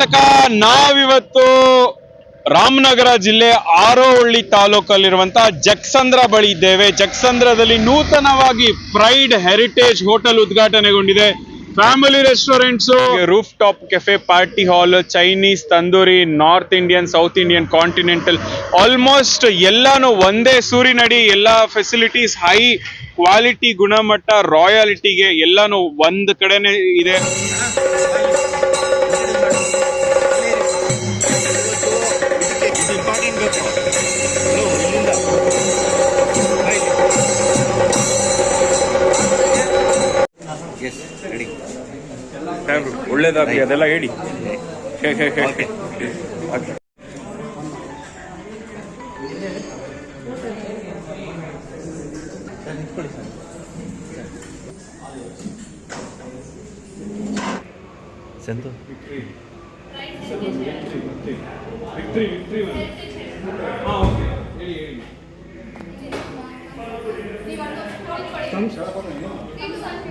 ಕರ್ನಾಟಕ, ನಾವಿವತ್ತು ರಾಮನಗರ ಜಿಲ್ಲೆ ಆರೋಹಳ್ಳಿ ತಾಲೂಕಲ್ಲಿರುವಂತಹ ಜಕ್ಸಂದ್ರ ಬಳಿ ಇದ್ದೇವೆ. ಜಕ್ಸಂದ್ರದಲ್ಲಿ ನೂತನವಾಗಿ pride heritage hotel ಉದ್ಘಾಟನೆಗೊಂಡಿದೆ. Family restaurants roof top cafe party hall Chinese tandoori north Indian south Indian continental almost ಎಲ್ಲಾನು ಒಂದೇ ಸೂರಿನಡಿ ಎಲ್ಲ ಫೆಸಿಲಿಟೀಸ್ ಹೈ ಕ್ವಾಲಿಟಿ ಗುಣಮಟ್ಟ ರಾಯಾಲಿಟಿಗೆ ಎಲ್ಲಾನು ಒಂದ್ ಕಡೆನೆ ಇದೆ. ಒಳ್ಳೇದಾಗ್ಲಿ ಅದೆಲ್ಲ ಹೇಳಿ. ಸಂತು?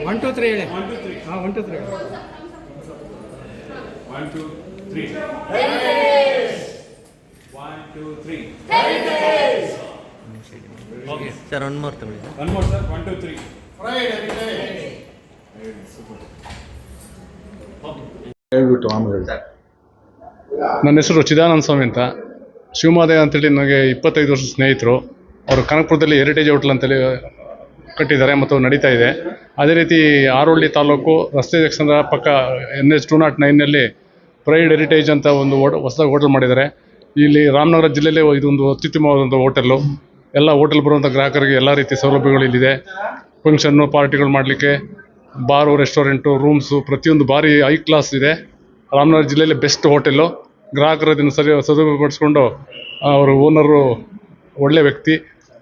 ಒನ್ ಟು ತ್ರೀ ಹೇಳಿ. ಹಾಂ one two three sir one more ತಗೊಳ್ಳಿ ಹೇಳ್ಬಿಟ್ಟು ಆಮೇಲೆ ಹೇಳಿ. ನನ್ನ ಹೆಸರು ಚಿದಾನಂದ ಸ್ವಾಮಿ ಅಂತ. ಶಿವಮೊಗ್ಗ ಅಂತೇಳಿ ನನಗೆ ಇಪ್ಪತ್ತೈದು ವರ್ಷ ಸ್ನೇಹಿತರು. ಅವರು ಕನಕಪುರದಲ್ಲಿ ಹೆರಿಟೇಜ್ ಹೋಟ್ಲ್ ಅಂತೇಳಿ ಕಟ್ಟಿದ್ದಾರೆ ಮತ್ತು ನಡೀತಾ ಇದೆ. ಅದೇ ರೀತಿ ಆರೋಳ್ಳಿ ತಾಲೂಕು ರಸ್ತೆ ಜಂಕ್ಷನ್ ಪಕ್ಕ ಎನ್ ಎಚ್ ಟೂ ನಾಟ್ ನೈನಲ್ಲಿ ಪ್ರೈಡ್ ಹೆರಿಟೇಜ್ ಅಂತ ಒಂದು ಹೋಟ್ ಹೊಸದಾಗಿ ಹೋಟೆಲ್ ಮಾಡಿದ್ದಾರೆ. ಇಲ್ಲಿ ರಾಮನಗರ ಜಿಲ್ಲೆಯಲ್ಲೇ ಇದೊಂದು ಅತ್ಯುತ್ತಮವಾದಂಥ ಹೋಟೆಲ್ಲು. ಎಲ್ಲ ಹೋಟೆಲ್ ಬರುವಂಥ ಗ್ರಾಹಕರಿಗೆ ಎಲ್ಲ ರೀತಿಯ ಸೌಲಭ್ಯಗಳು ಇಲ್ಲಿದೆ. ಫಂಕ್ಷನ್ನು, ಪಾರ್ಟಿಗಳು ಮಾಡಲಿಕ್ಕೆ, ಬಾರು, ರೆಸ್ಟೋರೆಂಟು, ರೂಮ್ಸು, ಪ್ರತಿಯೊಂದು ಭಾರಿ ಹೈ ಕ್ಲಾಸ್ ಇದೆ. ರಾಮನಗರ ಜಿಲ್ಲೆಯಲ್ಲಿ ಬೆಸ್ಟ್ ಹೋಟೆಲ್ಲು. ಗ್ರಾಹಕರು ಅದನ್ನು ಸರಿ ಸದುಪಡಿಸ್ಕೊಂಡು ಅವರು ಓನರು ಒಳ್ಳೆ ವ್ಯಕ್ತಿ.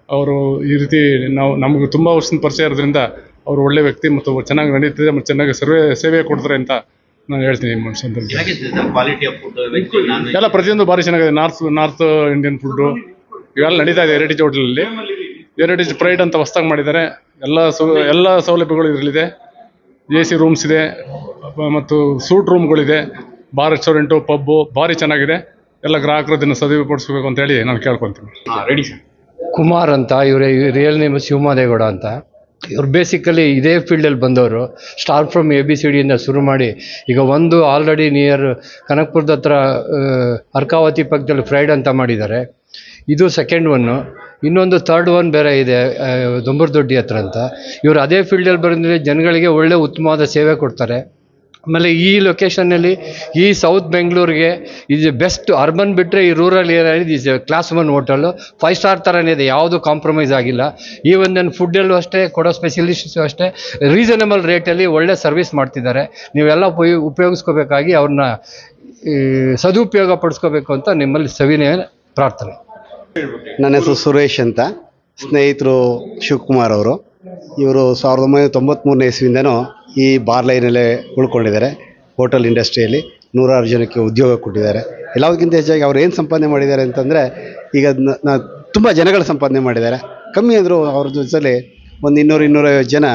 ಅವರು ಈ ರೀತಿ ನಾವು ನಮಗೆ ತುಂಬ ವರ್ಷದ ಪರಿಚಯ ಇರೋದ್ರಿಂದ ಅವರು ಒಳ್ಳೆ ವ್ಯಕ್ತಿ ಮತ್ತು ಚೆನ್ನಾಗಿ ನಡೀತಿದೆ ಮತ್ತು ಚೆನ್ನಾಗಿ ಸರ್ವೆ ಸೇವೆ ಕೊಡ್ತಾರೆ ಅಂತ ನಾನು ಹೇಳ್ತೀನಿ ಈ ಸಂದರ್ಭದಲ್ಲಿ. Quality of food veg non ಎಲ್ಲ ಪ್ರತಿಯೊಂದು ಭಾರಿ ಚೆನ್ನಾಗಿದೆ. ನಾರ್ತ್ ನಾರ್ತ್ ಇಂಡಿಯನ್ ಫುಡ್ಡು ಇವೆಲ್ಲ ನಡೀತಾ ಇದೆ ಹೆರಿಟೇಜ್ ಹೋಟೆಲಲ್ಲಿ ಹೆರಿಟೇಜ್ ಪ್ರೈಡ್ ಅಂತ ಹೊಸ್ದಾಗಿ ಮಾಡಿದ್ದಾರೆ. ಎಲ್ಲ ಸೌ ಎಲ್ಲ ಸೌಲಭ್ಯಗಳು ಇರಲಿದೆ ಎ ಸಿ ರೂಮ್ಸ್ ಇದೆ. ಮತ್ತು ಸೂಟ್ ರೂಮ್ಗಳಿದೆ ಬಾರ್ ರೆಸ್ಟೋರೆಂಟು ಪಬ್ಬು ಭಾರಿ ಚೆನ್ನಾಗಿದೆ. ಎಲ್ಲ ಗ್ರಾಹಕರು ಇದನ್ನು ಸದುಪಡಿಸ್ಬೇಕು ಅಂತ ಹೇಳಿ ನಾನು ಕೇಳ್ಕೊತೀನಿ ರೆಡಿ ಸರ್ ಕುಮಾರ್ ಅಂತ, ಇವರ ರಿಯಲ್ ನೇಮ್ ಶಿವಮಾದೇಗೌಡ ಅಂತ. ಇವ್ರು ಬೇಸಿಕಲಿ ಇದೇ ಫೀಲ್ಡಲ್ಲಿ ಬಂದವರು. Star from A B C ಡಿಯಿಂದ ಶುರು ಮಾಡಿ, ಈಗ ಒಂದು ಆಲ್ರೆಡಿ ನಿಯರ್ ಕನಕ್ಪುರದ ಹತ್ರ ಅರ್ಕಾವತಿ ಪಕ್ಕದಲ್ಲಿ ಫ್ರೈಡ್ ಅಂತ ಮಾಡಿದ್ದಾರೆ. ಇದು ಸೆಕೆಂಡ್ ಒನ್ನು ಇನ್ನೊಂದು ಥರ್ಡ್ ಒನ್ ಬೇರೆ ಇದೆ ದೊಂಬರದೊಡ್ಡಿ ಹತ್ರ ಅಂತ. ಇವರು ಅದೇ ಫೀಲ್ಡಲ್ಲಿ ಬರೋದ್ರಿಂದ ಜನಗಳಿಗೆ ಒಳ್ಳೆ ಉತ್ತಮವಾದ ಸೇವೆ ಕೊಡ್ತಾರೆ. ಆಮೇಲೆ ಈ ಲೊಕೇಶನ್ನಲ್ಲಿ ಈ ಸೌತ್ ಬೆಂಗಳೂರಿಗೆ ಇದು ಬೆಸ್ಟ್ ಅರ್ಬನ್ ಬಿಟ್ಟರೆ ಈ rural area is class one hotel five star ಥರನೇ ಇದೆ, ಯಾವುದು ಕಾಂಪ್ರಮೈಸ್ ಆಗಿಲ್ಲ. ಈವನ್ ನನ್ನ ಫುಡ್ಡಲ್ಲೂ ಅಷ್ಟೇ, ಕೊಡೋ ಸ್ಪೆಷಲಿಸ್ಟು ಅಷ್ಟೇ ರೀಸನಬಲ್ ರೇಟಲ್ಲಿ ಒಳ್ಳೆ ಸರ್ವಿಸ್ ಮಾಡ್ತಿದ್ದಾರೆ. ನೀವೆಲ್ಲ ಉಪಯೋಗ ಉಪಯೋಗಿಸ್ಕೋಬೇಕಾಗಿ ಅವ್ರನ್ನ ಸದುಪಯೋಗ ಪಡಿಸ್ಕೋಬೇಕು ಅಂತ ನಿಮ್ಮಲ್ಲಿ ಸವಿನಯ ಪ್ರಾರ್ಥನೆ. ನನ್ನ ಹೆಸರು ಸುರೇಶ್ ಅಂತ. ಸ್ನೇಹಿತರು ಶಿವಕುಮಾರ್ ಅವರು. ಇವರು ಸಾವಿರದ ಒಂಬೈನೂರ ತೊಂಬತ್ತ್ಮೂರನೇ ಇಸ್ವಿಯಿಂದನೂ ಈ ಬಾರ್ ಲೈನಲ್ಲೇ ಉಳ್ಕೊಂಡಿದ್ದಾರೆ ಹೋಟೆಲ್ ಇಂಡಸ್ಟ್ರಿಯಲ್ಲಿ. ನೂರಾರು ಜನಕ್ಕೆ ಉದ್ಯೋಗ ಕೊಟ್ಟಿದ್ದಾರೆ. ಎಲ್ಲದಕ್ಕಿಂತ ಹೆಚ್ಚಾಗಿ ಅವ್ರು ಏನು ಸಂಪಾದನೆ ಮಾಡಿದ್ದಾರೆ ಅಂತಂದರೆ, ಈಗ ತುಂಬ ಜನಗಳ ಸಂಪಾದನೆ ಮಾಡಿದ್ದಾರೆ. ಕಮ್ಮಿ ಅಂದರೂ ಅವ್ರ ಜೊತೆಲಿ ಒಂದು ಇನ್ನೂರು, ಇನ್ನೂರೈವತ್ತು ಜನ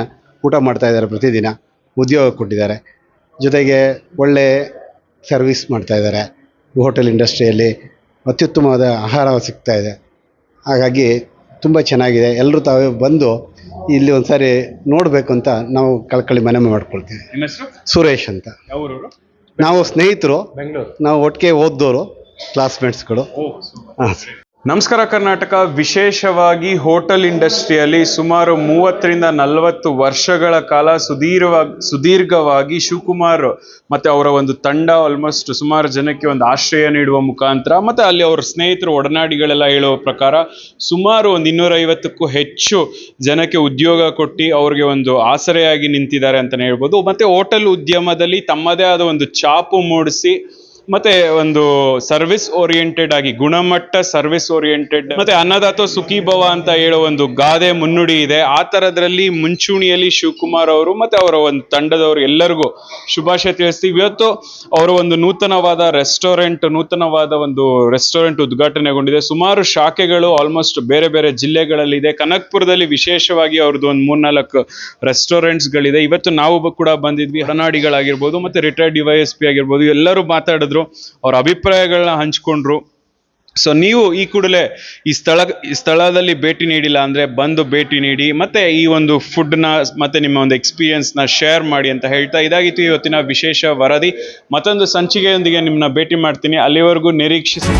ಊಟ ಮಾಡ್ತಾ ಇದ್ದಾರೆ ಪ್ರತಿದಿನ. ಉದ್ಯೋಗ ಕೊಟ್ಟಿದ್ದಾರೆ. ಜೊತೆಗೆ ಒಳ್ಳೆ ಸರ್ವಿಸ್ ಮಾಡ್ತಾಯಿದ್ದಾರೆ ಹೋಟೆಲ್ ಇಂಡಸ್ಟ್ರಿಯಲ್ಲಿ ಅತ್ಯುತ್ತಮವಾದ ಆಹಾರ ಸಿಗ್ತಾಯಿದೆ ಹಾಗಾಗಿ ತುಂಬ ಚೆನ್ನಾಗಿದೆ. ಎಲ್ಲರೂ ತಾವೇ ಬಂದು ಇಲ್ಲಿ ಒಂದ್ಸಾರಿ ನೋಡಬೇಕು ಅಂತ ನಾವು ಕಳ್ಕಳಿ ಮನೆ ಮಾಡ್ಕೊಳ್ತೀವಿ. ನಿಮ್ಮ ಹೆಸರು? ಸುರೇಶ್ ಅಂತ. ನಾವು ಸ್ನೇಹಿತರು. ಬೆಂಗಳೂರು. ನಾವು ಒಟ್ಟಿಗೆ ಓದ್ದೋರು ಕ್ಲಾಸ್ಮೇಟ್ಸ್ಗಳು ಹಾಂ. ನಮಸ್ಕಾರ ಕರ್ನಾಟಕ. ವಿಶೇಷವಾಗಿ ಹೋಟೆಲ್ ಇಂಡಸ್ಟ್ರಿಯಲ್ಲಿ ಸುಮಾರು ಮೂವತ್ತರಿಂದ ನಲವತ್ತು ವರ್ಷಗಳ ಕಾಲ ಸುದೀರ್ಘವಾಗಿ ಸುದೀರ್ಘವಾಗಿ ಶಿವಕುಮಾರ್ ಮತ್ತು ಅವರ ಒಂದು ತಂಡ ಆಲ್ಮೋಸ್ಟ್ ಸುಮಾರು ಜನಕ್ಕೆ ಒಂದು ಆಶ್ರಯ ನೀಡುವ ಮುಖಾಂತರ ಮತ್ತು ಅಲ್ಲಿ ಅವರ ಸ್ನೇಹಿತರು, ಒಡನಾಡಿಗಳೆಲ್ಲ ಹೇಳುವ ಪ್ರಕಾರ ಸುಮಾರು ಒಂದು ಇನ್ನೂರೈವತ್ತಕ್ಕೂ ಹೆಚ್ಚು ಜನಕ್ಕೆ ಉದ್ಯೋಗ ಕೊಟ್ಟು ಅವ್ರಿಗೆ ಒಂದು ಆಸರೆಯಾಗಿ ನಿಂತಿದ್ದಾರೆ ಅಂತಲೇ ಹೇಳ್ಬೋದು. ಮತ್ತು ಹೋಟೆಲ್ ಉದ್ಯಮದಲ್ಲಿ ತಮ್ಮದೇ ಆದ ಒಂದು ಛಾಪು ಮೂಡಿಸಿ ಮತ್ತೆ ಒಂದು ಸರ್ವಿಸ್ ಓರಿಯೆಂಟೆಡ್ ಆಗಿ, ಗುಣಮಟ್ಟ ಸರ್ವಿಸ್ ಓರಿಯೆಂಟೆಡ್ ಮತ್ತೆ ಅನ್ನದಾತ ಸುಖಿ ಭವ ಅಂತ ಹೇಳೋ ಒಂದು ಗಾದೆ ಮುನ್ನುಡಿ ಇದೆ. ಆ ತರದ್ರಲ್ಲಿ ಮುಂಚೂಣಿಯಲ್ಲಿ ಶಿವಕುಮಾರ್ ಅವರು ಮತ್ತೆ ಅವರ ಒಂದು ತಂಡದವರು ಎಲ್ಲರಿಗೂ ಶುಭಾಶಯ ತಿಳಿಸ್ತೀವಿ. ಇವತ್ತು ಅವರ ಒಂದು ನೂತನವಾದ ರೆಸ್ಟೋರೆಂಟ್ ನೂತನವಾದ ಒಂದು ರೆಸ್ಟೋರೆಂಟ್ ಉದ್ಘಾಟನೆಗೊಂಡಿದೆ. ಸುಮಾರು ಶಾಖೆಗಳು ಆಲ್ಮೋಸ್ಟ್ ಬೇರೆ ಬೇರೆ ಜಿಲ್ಲೆಗಳಲ್ಲಿ ಇದೆ ಕನಕ್ಪುರದಲ್ಲಿ ವಿಶೇಷವಾಗಿ ಅವ್ರದ್ದು ಒಂದು ಮೂರ್ನಾಲ್ಕು ರೆಸ್ಟೋರೆಂಟ್ಸ್ಗಳಿದೆ ಇವತ್ತು ನಾವು ಕೂಡ ಬಂದಿದ್ವಿ. ಹನಾಡಿಗಳಾಗಿರ್ಬೋದು ಮತ್ತೆ ರಿಟೈರ್ಡ್ ಡಿ ವೈ ಪಿ ಆಗಿರ್ಬೋದು, ಎಲ್ಲರೂ ಮಾತಾಡಿದ್ರು. ಮಾಡಿದ್ರು, ಅವ್ರ ಅಭಿಪ್ರಾಯಗಳನ್ನ ಹಂಚ್ಕೊಂಡ್ರು. ಸೊ ನೀವು ಈ ಕೂಡಲೇ ಈ ಸ್ಥಳ, ಈ ಸ್ಥಳದಲ್ಲಿ ಭೇಟಿ ನೀಡಿಲ್ಲ ಅಂದರೆ ಬಂದು ಭೇಟಿ ನೀಡಿ, ಮತ್ತೆ ಈ ಒಂದು ಫುಡ್ನ, ಮತ್ತೆ ನಿಮ್ಮ ಒಂದು ಎಕ್ಸ್ಪೀರಿಯನ್ಸ್ನ ಶೇರ್ ಮಾಡಿ ಅಂತ ಹೇಳ್ತಾ ಇದಾಗಿತ್ತು ಇವತ್ತಿನ ವಿಶೇಷ ವರದಿ. ಮತ್ತೊಂದು ಸಂಚಿಕೆಯೊಂದಿಗೆ ನಿಮ್ಮನ್ನ ಭೇಟಿ ಮಾಡ್ತೀನಿ. ಅಲ್ಲಿವರೆಗೂ ನಿರೀಕ್ಷಿಸಿ.